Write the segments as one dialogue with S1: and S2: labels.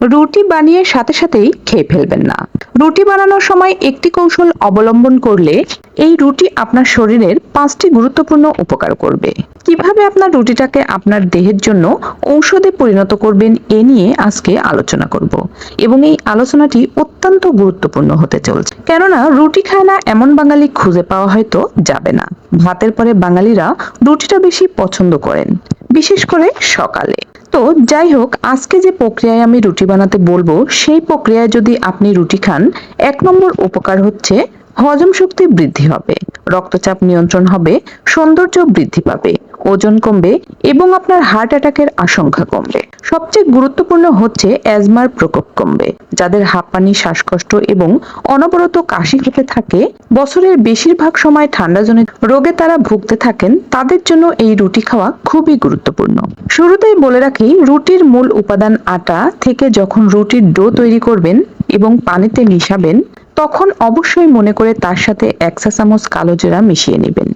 S1: রুটি বানিয়ে সাথে সাথেই খেয়ে ফেলবেন না। রুটি বানানোর সময় একটি কৌশল অবলম্বন করলে এই রুটি আপনার শরীরের পাঁচটি গুরুত্বপূর্ণ উপকার করবে। কীভাবে আপনার রুটিটাকে আপনার দেহের জন্য ঔষধে পরিণত করবেন এ নিয়ে আজকে আলোচনা করব এবং এই আলোচনাটি অত্যন্ত গুরুত্বপূর্ণ হতে চলছে। কেননা রুটি খায় না এমন বাঙালি খুঁজে পাওয়া হয়তো যাবে না। ভাতের পরে বাঙালিরা রুটিটা বেশি পছন্দ করেন, বিশেষ করে সকালে। তো যাই হোক, আজকে যে প্রক্রিয়ায় আমি রুটি বানাতে বলব, সেই প্রক্রিয়ায় যদি আপনি রুটি খান, এক নম্বর উপকার হচ্ছে হজম শক্তি বৃদ্ধি হবে, রক্তচাপ নিয়ন্ত্রণ হবে, সৌন্দর্য বৃদ্ধি পাবে। ওজন কমবে এবং আপনার হার্ট অ্যাটাকের আশঙ্কা কমবে। সবচেয়ে গুরুত্বপূর্ণ হচ্ছে অ্যাজমার প্রকোপ কমবে, যাদের হাঁপানি, শ্বাসকষ্ট এবং অনবরত কাশি হতে থাকে। বছরের বেশিরভাগ সময় ঠান্ডাজনিত রোগে তারা ভুগতে থাকেন, তাদের জন্য এই রুটি খাওয়া খুবই গুরুত্বপূর্ণ। শুরুতেই বলে রাখি, রুটির মূল উপাদান আটা থেকে যখন রুটির ডো তৈরি করবেন এবং পানিতে মিশাবেন, তখন অবশ্যই মনে করে তার সাথে এক চামচ কালো জিরা মিশিয়ে নেবেন।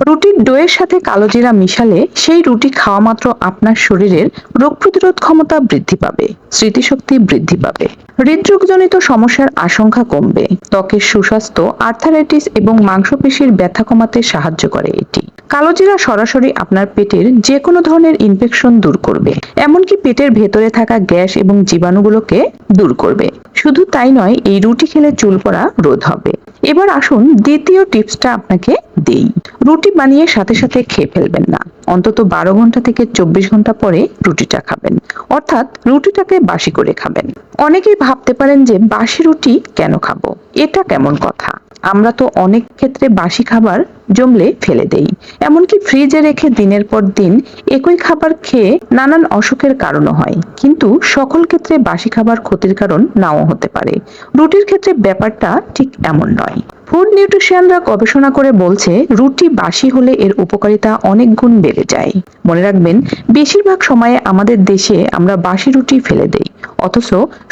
S1: রুটির ডোয়ের সাথে কালো জিরা মিশালে সেই রুটি খাওয়া মাত্র আপনার শরীরের রোগ প্রতিরোধ ক্ষমতা বৃদ্ধি পাবে, স্মৃতিশক্তি বৃদ্ধি পাবে। হৃদরোগজনিত সমস্যার আশঙ্কা কমবে। ত্বকের সুস্বাস্থ্য, আর্থারাইটিস এবং মাংসপেশির ব্যথা কমাতে সাহায্য করে এটি। কালোজিরা সরাসরি আপনার পেটের যে কোনো ধরনের ইনফেকশন দূর করবে। এমনকি পেটের ভেতরে থাকা গ্যাস এবং জীবাণুগুলোকে দূর করবে। শুধু তাই নয়, এই রুটি খেলে চুল পড়া রোধ হবে। এবার আসুন দ্বিতীয় টিপসটা আপনাকে দেই। রুটি বানিয়ে সাথে সাথে খেয়ে ফেলবেন না। অন্তত বারো ঘণ্টা থেকে চব্বিশ ঘণ্টা পরে রুটিটা খাবেন। অর্থাৎ রুটিটাকে বাসি করে খাবেন। অনেকেই ভাবতে পারেন যে বাসি রুটি কেন খাব? এটা কেমন কথা? আমরা তো অনেক ক্ষেত্রে বাসি খাবার জমলে ফেলে দেই। এমনকি ফ্রিজে রেখে দিনের পর দিন একই খাবার খেয়ে নানান অসুখের কারণও হয়। কিন্তু সকল ক্ষেত্রে বাসি খাবার ক্ষতির কারণ নাও হতে পারে। রুটির ক্ষেত্রে ব্যাপারটা ঠিক এমন নয়। ফুড নিউট্রিশিয়ানরা গবেষণা করে বলছে, রুটি বাসি হলে এর উপকারিতা অনেক গুণ বেড়ে যায়। মনে রাখবেন, বেশিরভাগ সময়ে আমাদের দেশে আমরা বাসি রুটি ফেলে দেই। অথচ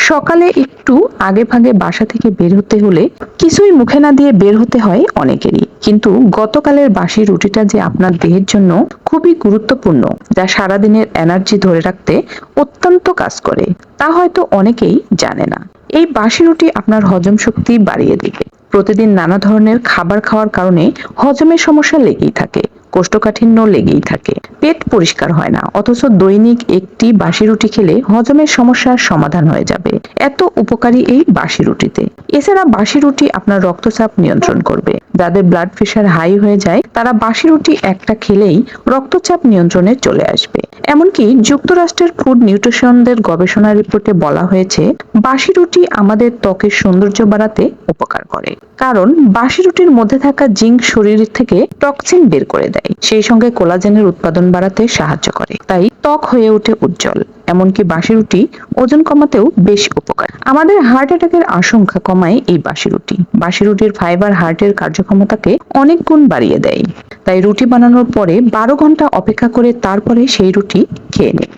S1: সকালে একটু আগে ভাগে বাসা থেকে বের হতে হলে কিছুই মুখে না দিয়ে বের হতে হয় অনেকেরই। কিন্তু গতকালের বাসি রুটিটা যে আপনার দেহের জন্য খুবই গুরুত্বপূর্ণ, যা সারাদিনের এনার্জি ধরে রাখতে অত্যন্ত কাজ করে, তা হয়তো অনেকেই জানে না। এই বাসি রুটি আপনার হজম শক্তি বাড়িয়ে দিবে। প্রতিদিন নানা ধরনের খাবার খাওয়ার কারণে হজমের সমস্যা লেগেই থাকে। কোষ্ঠকাঠিন্য লেগেই থাকে। পেট পরিষ্কার হয় না, অথচ দৈনিক একটি বাসি রুটি খেলে হজমের সমস্যার সমাধান হয়ে যাবে। এত উপকারী এই বাসি রুটিতে। এছাড়া বাসি রুটি আপনার রক্তচাপ নিয়ন্ত্রণ করবে। যাদের ব্লাড প্রেশার হাই হয়ে যায়, তারা বাসি রুটি একটা খেলেই রক্তচাপ নিয়ন্ত্রণে চলে আসবে। এমনকি যুক্তরাষ্ট্রের ফুড নিউট্রিশনদের গবেষণা রিপোর্টে বলা হয়েছে, বাসি রুটি আমাদের ত্বকের সৌন্দর্য বাড়াতে উপকার করে। কারণ বাসি রুটির মধ্যে থাকা জিঙ্ক শরীর থেকে টক্সিন বের করে দেয়, সেই সঙ্গে কোলাজেনের উৎপাদন বাড়াতে সাহায্য করে। তাই ত্বক হয়ে ওঠে উজ্জ্বল। এমনকি বাসি রুটি ওজন কমাতেও বেশ উপকার। আমাদের হার্ট অ্যাটাকের আশঙ্কা কমায় এই বাসি রুটি। বাসি রুটির ফাইবার হার্টের কার্যক্ষমতাকে অনেক গুণ বাড়িয়ে দেয়। তাই রুটি বানানোর পরে বারো ঘণ্টা অপেক্ষা করে তারপরে সেই রুটি খেয়ে নিন।